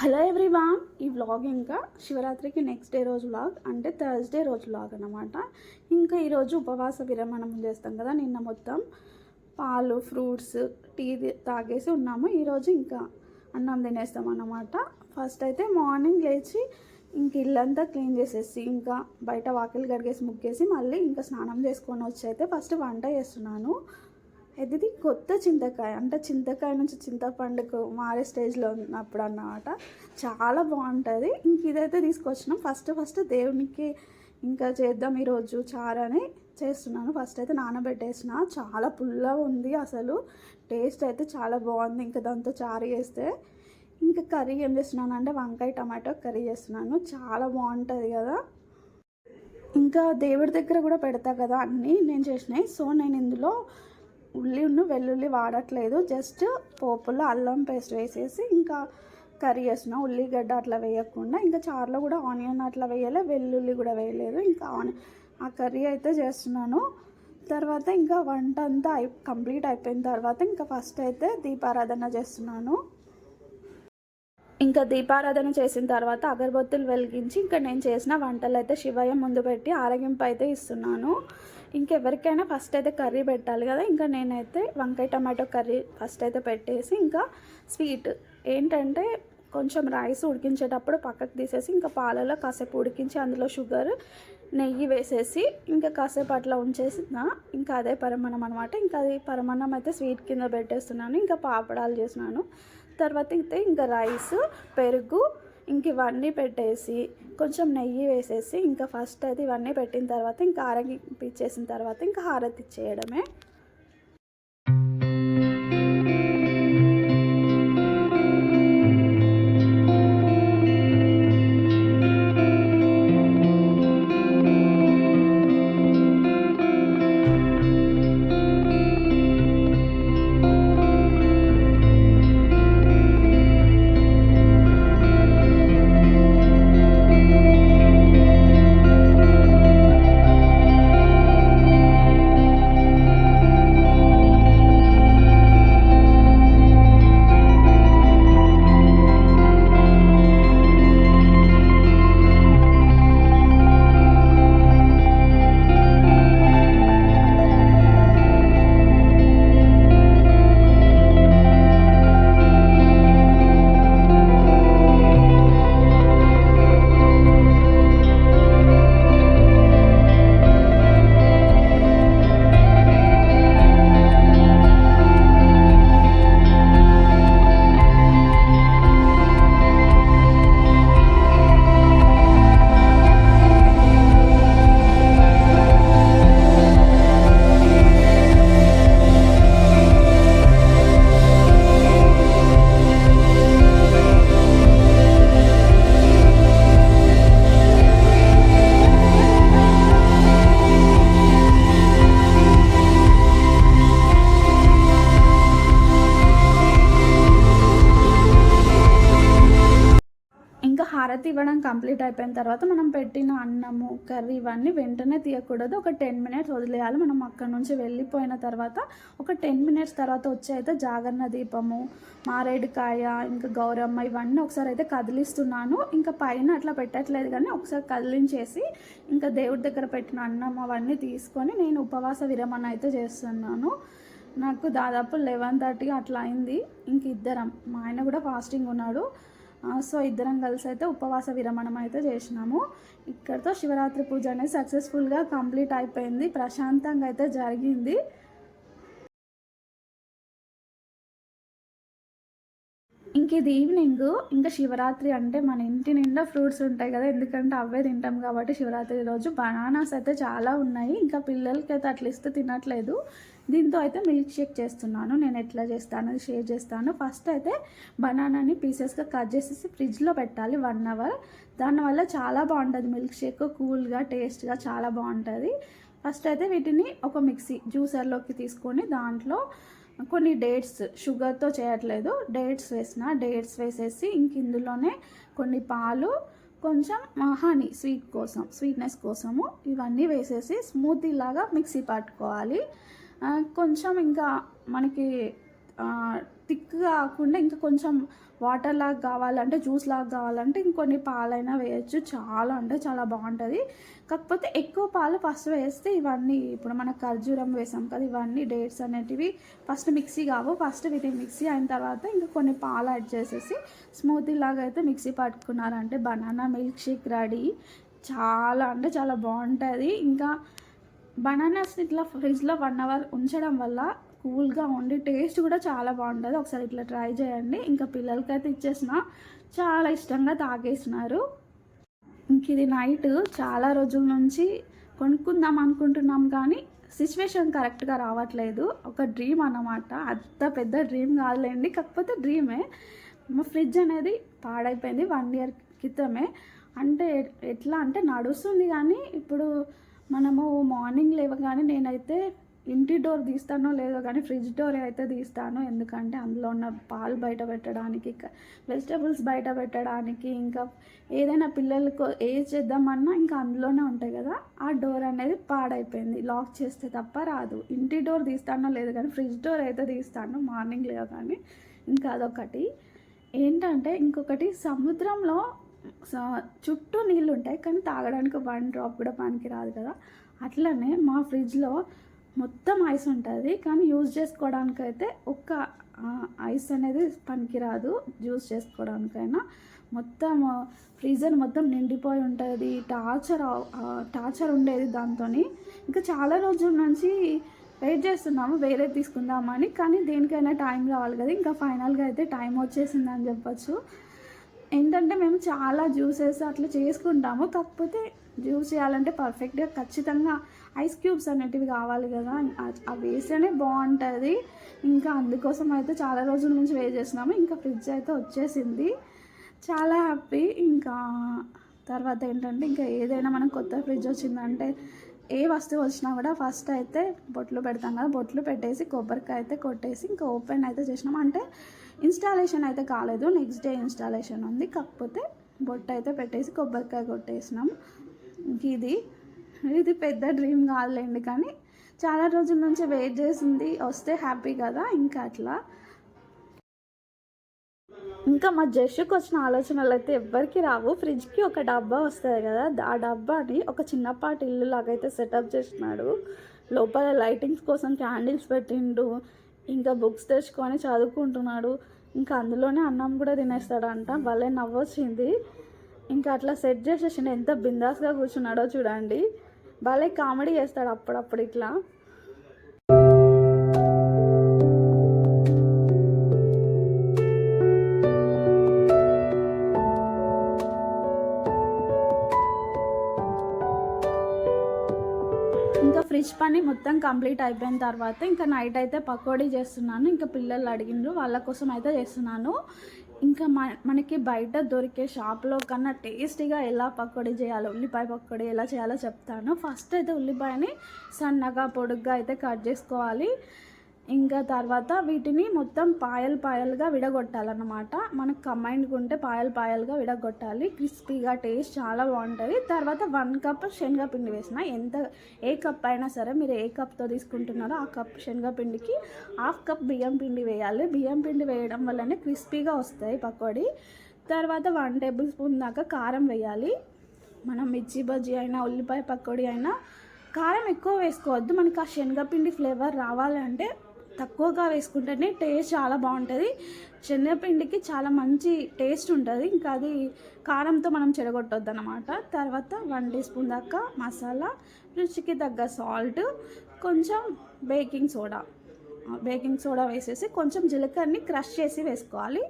Hello everyone ఈ vlog ఇంకా శివరాత్రికి నెక్స్ట్ డే రోజు వ్లాగ్ అంటే థర్స్డే రోజు వ్లాగ్ అనమాట ఇంకా ఈరోజు ఉపవాస విరమణం చేస్తాం కదా నిన్న మొత్తం పాలు ఫ్రూట్స్ టీ తాగేసి ఉన్నాము. ఈరోజు ఇంకా అన్నం తినేస్తాం అనమాట ఫస్ట్ అయితే మార్నింగ్ లేచి ఇంక ఇల్లంతా క్లీన్ చేసేసి ఇంకా బయట వాకిలి గడిగేసి ముగ్గేసి మళ్ళీ ఇంకా స్నానం చేసుకొని వచ్చి అయితే ఫస్ట్ వంట చేస్తున్నాను. ఇది కొత్త చింతకాయ. అంటే చింతకాయ నుంచి చింతపండుకు మారే స్టేజ్లో ఉన్నప్పుడు అన్నమాట. చాలా బాగుంటుంది. ఇంక ఇదైతే తీసుకొచ్చినాం. ఫస్ట్ ఫస్ట్ దేవునికి ఇంకా చేద్దాం ఈరోజు చారని చేస్తున్నాను. ఫస్ట్ అయితే నానబెట్టేసిన. చాలా పుల్లగా ఉంది అసలు. టేస్ట్ అయితే చాలా బాగుంది ఇంకా దాంతో చారు చేస్తే. ఇంకా కర్రీ ఏం చేస్తున్నాను అంటే వంకాయ టమాటో కర్రీ చేస్తున్నాను. చాలా బాగుంటుంది కదా. ఇంకా దేవుడి దగ్గర కూడా పెడతా కదా అన్నీ నేను చేసినాయి సో నేను ఇందులో ఉల్లిను వెల్లుల్లి వాడట్లేదు. జస్ట్ పోపులో అల్లం పేస్ట్ వేసేసి ఇంకా కర్రీ చేస్తున్నా. ఉల్లిగడ్డ అట్లా వేయకుండా ఇంకా చారులో కూడా ఆనియన్ అట్లా వేయలే వెల్లుల్లి కూడా వేయలేదు. ఇంకా ఆని ఆ కర్రీ అయితే చేస్తున్నాను. తర్వాత ఇంకా వంట అంతా అయి కంప్లీట్ అయిపోయిన తర్వాత ఇంకా ఫస్ట్ అయితే దీపారాధన చేస్తున్నాను. ఇంకా దీపారాధన చేసిన తర్వాత అగరబత్తులు వెలిగించి ఇంకా నేను చేసిన వంటలు అయితే శివయ్య ముందు పెట్టి ఆరగింపు అయితే ఇస్తున్నాను. ఇంకెవరికైనా ఫస్ట్ అయితే కర్రీ పెట్టాలి కదా. ఇంకా నేనైతే వంకాయ టమాటో కర్రీ ఫస్ట్ అయితే పెట్టేసి ఇంకా స్వీట్ ఏంటంటే కొంచెం రైస్ ఉడికించేటప్పుడు పక్కకు తీసేసి ఇంకా పాలలో కాసేపు ఉడికించి అందులో షుగర్ నెయ్యి వేసేసి ఇంకా కాసేపు అట్లా ఉంచేసిన ఇంకా అదే పరమాణం అనమాట ఇంకా అది పరమాణం అయితే స్వీట్ కింద పెట్టేస్తున్నాను. ఇంకా పాపడాలు చేసినాను తర్వాత అయితే ఇంకా రైస్ పెరుగు ఇంక ఇవన్నీ పెట్టేసి కొంచెం నెయ్యి వేసేసి ఇంకా ఫస్ట్ అయితే ఇవన్నీ పెట్టిన తర్వాత ఇంకా ఆరగింపించేసిన తర్వాత ఇంకా హారతి ఇచ్చేయడమే. ఇవ్వడం కంప్లీట్ అయిపోయిన తర్వాత మనం పెట్టిన అన్నము కర్రీ ఇవన్నీ వెంటనే తీయకూడదు. ఒక టెన్ మినిట్స్ వదిలేయాలి. మనం అక్కడ నుంచి వెళ్ళిపోయిన తర్వాత ఒక టెన్ మినిట్స్ తర్వాత వచ్చి అయితే జాగరణ దీపము మారేడుకాయ ఇంకా గౌరమ్మ ఇవన్నీ ఒకసారి అయితే కదిలిస్తున్నాను. ఇంకా పైన అట్లా పెట్టట్లేదు కానీ ఒకసారి కదిలించేసి ఇంకా దేవుడి దగ్గర పెట్టిన అన్నం అవన్నీ తీసుకొని నేను ఉపవాస విరమణ అయితే చేస్తున్నాను. నాకు దాదాపు లెవెన్ థర్టీ అట్లా అయింది. ఇంక ఇద్దరం. మా ఆయన కూడా ఫాస్టింగ్ ఉన్నాడు. సో ఇద్దరం కలిసి అయితే ఉపవాస విరమణం అయితే చేసినాము. ఇక్కడతో శివరాత్రి పూజ అనేది సక్సెస్ఫుల్గా కంప్లీట్ అయిపోయింది. ప్రశాంతంగా అయితే జరిగింది. ఇంక ఇది ఈవినింగ్ ఇంకా శివరాత్రి అంటే మన ఇంటి నిండా ఫ్రూట్స్ ఉంటాయి కదా ఎందుకంటే అవే తింటాం కాబట్టి శివరాత్రి రోజు బనానాస్ అయితే చాలా ఉన్నాయి. ఇంకా పిల్లలకి అయితే అట్లా ఇస్తే తినట్లేదు. దీంతో అయితే మిల్క్ షేక్ చేస్తున్నాను. నేను ఎట్లా చేస్తాను అది షేర్ చేస్తాను. ఫస్ట్ అయితే బనానాని పీసెస్గా కట్ చేసేసి ఫ్రిడ్జ్లో పెట్టాలి వన్ అవర్. దానివల్ల చాలా బాగుంటుంది మిల్క్ షేక్ కూల్గా టేస్ట్గా చాలా బాగుంటుంది. ఫస్ట్ అయితే వీటిని ఒక మిక్సీ జ్యూసర్లోకి తీసుకొని దాంట్లో కొన్ని డేట్స్ షుగర్తో చేయట్లేదు డేట్స్ వేసిన డేట్స్ వేసేసి ఇంక ఇందులోనే కొన్ని పాలు కొంచెం హనీ స్వీట్ కోసం స్వీట్నెస్ కోసము ఇవన్నీ వేసేసి స్మూతీ లాగా మిక్సీ పట్టుకోవాలి. కొంచెం ఇంకా మనకి థిక్గా కాకుండా ఇంకా కొంచెం వాటర్ లాగా కావాలంటే జ్యూస్ లాగా కావాలంటే ఇంకొన్ని పాలైనా వేయచ్చు. చాలా అంటే చాలా బాగుంటుంది. కాకపోతే ఎక్కువ పాలు ఫస్ట్ వేస్తే ఇవన్నీ ఇప్పుడు మన ఖర్జూరం వేసాం కదా ఇవన్నీ డేట్స్ అనేటివి ఫస్ట్ మిక్సీ కావు. ఫస్ట్ వీటిని మిక్సీ అయిన తర్వాత ఇంకా కొన్ని పాలు యాడ్ చేసేసి స్మూతీ లాగా అయితే మిక్సీ పట్టుకున్నారంటే బనానా మిల్క్ షేక్ రెడీ. చాలా అంటే చాలా బాగుంటుంది. ఇంకా బనానాస్ ఇట్లా ఫ్రిడ్జ్లో వన్ అవర్ ఉంచడం వల్ల కూల్గా ఉండి టేస్ట్ కూడా చాలా బాగుంటుంది. ఒకసారి ఇట్లా ట్రై చేయండి. ఇంకా పిల్లలకైతే ఇచ్చేసిన. చాలా ఇష్టంగా తాగేసినారు. ఇంక ఇది నైట్ చాలా రోజుల నుంచి కొనుక్కుందాం అనుకుంటున్నాం కానీ సిచ్యువేషన్ కరెక్ట్గా రావట్లేదు. ఒక డ్రీమ్ అన్నమాట. అంత పెద్ద డ్రీమ్ కాదులేండి. కాకపోతే డ్రీమే. మా ఫ్రిడ్జ్ అనేది పాడైపోయింది వన్ ఇయర్ క్రితమే. అంటే ఎట్లా అంటే నడుస్తుంది కానీ ఇప్పుడు మనము మార్నింగ్ లేవగానే నేనైతే ఇంటి డోర్ తీస్తానో లేదో కానీ ఫ్రిడ్జ్ డోర్ అయితే తీస్తాను ఎందుకంటే అందులో ఉన్న పాలు బయట పెట్టడానికి వెజిటబుల్స్ బయట పెట్టడానికి ఇంకా ఏదైనా పిల్లలకు ఏ చేద్దామన్నా ఇంకా అందులోనే ఉంటాయి కదా ఆ డోర్ అనేది పాడైపోయింది. లాక్ చేస్తే తప్ప రాదు. ఇంటి డోర్ తీస్తానో లేదు కానీ ఫ్రిడ్జ్ డోర్ అయితే తీస్తాను మార్నింగ్ లేవగానే ఇంకా అదొకటి. ఏంటంటే ఇంకొకటి సముద్రంలో సో చుట్టూ నీళ్ళు ఉంటాయి కానీ తాగడానికి వన్ డ్రాప్ కూడా పనికి రాదు కదా. అట్లనే మా ఫ్రిడ్జ్లో మొత్తం ఐస్ ఉంటుంది కానీ యూజ్ చేసుకోవడానికి అయితే ఒక్క ఐస్ అనేది పనికిరాదు జ్యూస్ చేసుకోవడానికైనా. మొత్తం ఫ్రీజర్ మొత్తం నిండిపోయి ఉంటుంది టార్చర్ టార్చర్ ఉండేది దాంతో ఇంకా చాలా రోజుల నుంచి వెయిట్ చేస్తున్నాము వేరే తీసుకుందామని కానీ దేనికైనా టైం రావాలి కదా ఇంకా ఫైనల్గా అయితే టైం వచ్చేసిందని చెప్పచ్చు. ఏంటంటే మేము చాలా జ్యూసెస్ అట్లా చేసుకుంటాము. కాకపోతే జ్యూస్ చేయాలంటే పర్ఫెక్ట్గా ఖచ్చితంగా ఐస్ క్యూబ్స్ అనేటివి కావాలి కదా. అవి వేస్తేనే బాగుంటుంది. ఇంకా అందుకోసం అయితే చాలా రోజుల నుంచి వెయిట్ చేసినాము ఇంకా ఫ్రిడ్జ్ అయితే వచ్చేసింది. చాలా హ్యాపీ ఇంకా తర్వాత ఏంటంటే ఇంకా ఏదైనా మనం కొత్త ఫ్రిడ్జ్ వచ్చిందంటే ఏ వస్తువు వచ్చినా కూడా ఫస్ట్ అయితే బొట్లు పెడతాం కదా. బొట్లు పెట్టేసి కొబ్బరికాయ అయితే కొట్టేసి ఇంకా ఓపెన్ అయితే చేసినాం అంటే ఇన్స్టాలేషన్ అయితే కాలేదు నెక్స్ట్ డే ఇన్స్టాలేషన్ ఉంది. కాకపోతే బొట్టు అయితే పెట్టేసి కొబ్బరికాయ కొట్టేసినాం ఇంక ఇది ఇది పెద్ద డ్రీమ్ కాదులేండి కానీ చాలా రోజుల నుంచి వెయిట్ చేసింది వస్తే హ్యాపీ కదా ఇంకా అట్లా. ఇంకా మా జష్కి వచ్చిన ఆలోచనలు అయితే ఎవ్వరికి రావు. ఫ్రిడ్జ్కి ఒక డబ్బా వస్తుంది కదా ఆ డబ్బాని ఒక చిన్నపాటి ఇల్లు లాగా అయితే సెటప్ చేసినాడు. లోపల లైటింగ్స్ కోసం క్యాండిల్స్ పెట్టిండు. ఇంకా బుక్స్ తెచ్చుకొని చదువుకుంటున్నాడు. ఇంకా అందులోనే అన్నం కూడా తినేస్తాడంట. భలే నవ్వొచ్చింది. ఇంకా అట్లా సెట్ చేసేసిండు. ఎంత బిందాస్గా కూర్చున్నాడో చూడండి. భలే కామెడీ చేస్తాడు అప్పుడప్పుడు ఇట్లా. ఇంకా పని మొత్తం కంప్లీట్ అయిపోయిన తర్వాత ఇంకా నైట్ అయితే పకోడీ చేస్తున్నాను. ఇంకా పిల్లలు అడిగిండ్రు వాళ్ళ కోసం అయితే చేస్తున్నాను. ఇంకా మనకి బయట దొరికే షాప్లో కన్నా టేస్టీగా ఎలా పకోడీ చేయాలో ఉల్లిపాయ పకోడీ ఎలా చేయాలో చెప్తాను. ఫస్ట్ అయితే ఉల్లిపాయని సన్నగా పొడుగ్గా అయితే కట్ చేసుకోవాలి. ఇంకా తర్వాత వీటిని మొత్తం పాయలు పాయలుగా విడగొట్టాలన్నమాట. మనకు కంబైన్డ్గా ఉంటే పాయలు పాయలుగా విడగొట్టాలి. క్రిస్పీగా టేస్ట్ చాలా బాగుంటుంది. తర్వాత వన్ కప్ శనగపిండి వేసిన ఎంత ఏ కప్ అయినా సరే మీరు ఏ కప్తో తీసుకుంటున్నారో ఆ కప్ శనగపిండికి హాఫ్ కప్ బియ్యం పిండి వేయాలి. బియ్యం పిండి వేయడం వల్లనే క్రిస్పీగా వస్తాయి పకోడీ. తర్వాత వన్ టేబుల్ స్పూన్ దాకా కారం వేయాలి. మనం మిర్చి బజ్జీ అయినా ఉల్లిపాయ పకోడీ అయినా కారం ఎక్కువ వేసుకోవద్దు. మనకి ఆ శనగపిండి ఫ్లేవర్ రావాలంటే తక్కువగా వేసుకుంటేనే టేస్ట్ చాలా బాగుంటుంది. శనగపిండికి చాలా మంచి టేస్ట్ ఉంటుంది. ఇంకా అది కారంతో మనం చెడగొట్టొద్దు అనమాట తర్వాత వన్ టీ స్పూన్ దాకా మసాలా రుచికి తగ్గ సాల్ట్ కొంచెం బేకింగ్ సోడా. బేకింగ్ సోడా వేసేసి కొంచెం జీలకర్రని క్రష్ చేసి వేసుకోవాలి.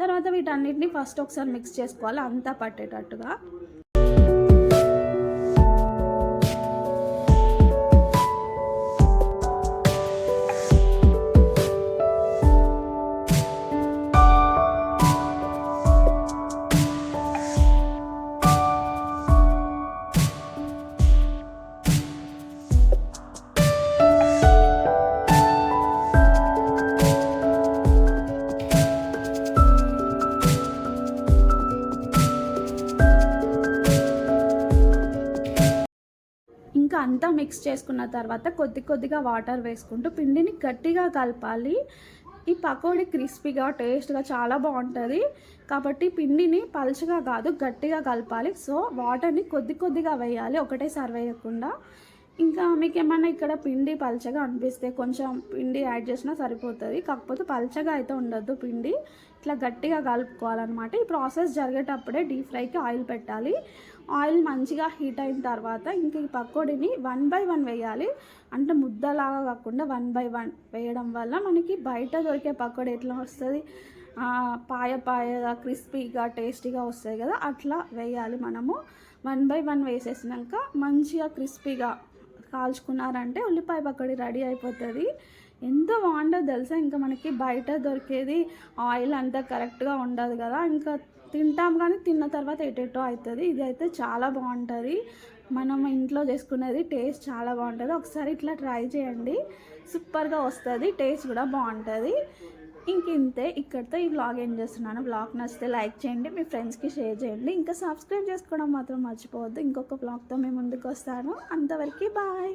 తర్వాత వీటన్నిటిని ఫస్ట్ ఒకసారి మిక్స్ చేసుకోవాలి అంతా పట్టేటట్టుగా. ఇంకా అంతా మిక్స్ చేసుకున్న తర్వాత కొద్ది కొద్దిగా వాటర్ వేసుకుంటూ పిండిని గట్టిగా కలపాలి. ఈ పకోడీ క్రిస్పీగా టేస్ట్గా చాలా బాగుంటుంది. కాబట్టి పిండిని పలుచగా కాదు గట్టిగా కలపాలి. సో వాటర్ని కొద్ది కొద్దిగా వేయాలి. ఒకటేసారి వేయకుండా ఇంకా మీకు ఏమైనా ఇక్కడ పిండి పల్చగా అనిపిస్తే కొంచెం పిండి యాడ్ చేసినా సరిపోతుంది. కాకపోతే పల్చగా అయితే ఉండొద్దు పిండి. ఇట్లా గట్టిగా కలుపుకోవాలన్నమాట. ఈ ప్రాసెస్ జరిగేటప్పుడే డీప్ ఫ్రైకి ఆయిల్ పెట్టాలి. ఆయిల్ మంచిగా హీట్ అయిన తర్వాత ఇంక ఈ పకోడీని వన్ బై వన్ వేయాలి. అంటే ముద్దలాగా కాకుండా వన్ బై వన్ వేయడం వల్ల మనకి బయట దొరికే పకోడీ ఎట్లా వస్తుంది? పాయ పాయగా క్రిస్పీగా టేస్టీగా వస్తాయి కదా అట్లా వేయాలి మనము. వన్ బై వన్ వేసేసినాక మంచిగా క్రిస్పీగా కాల్చుకున్నారంటే ఉల్లిపాయ పకోడీ రెడీ అయిపోతుంది. ఎంత బాగుంటుందో తెలుసా? ఇంకా మనకి బయట దొరికేది ఆయిల్ అంతా కరెక్ట్గా ఉండదు కదా. ఇంకా తింటాం కానీ తిన్న తర్వాత ఎటెటో అవుతుంది ఇది అయితే చాలా బాగుంటుంది. మనం ఇంట్లో చేసుకునేది టేస్ట్ చాలా బాగుంటుంది. ఒకసారి ఇట్లా ట్రై చేయండి. సూపర్గా వస్తుంది. టేస్ట్ కూడా బాగుంటుంది. ఇంతే ఇక్కడితో ఈ వ్లాగ్ ఏం చేస్తున్నాను. వ్లాగ్ నచ్చితే లైక్ చేయండి మీ ఫ్రెండ్స్కి షేర్ చేయండి. ఇంకా సబ్స్క్రైబ్ చేసుకోవడం మాత్రం మర్చిపోవద్దు. ఇంకొక వ్లాగ్తో మేము ముందుకు వస్తాను. అంతవరకు బాయ్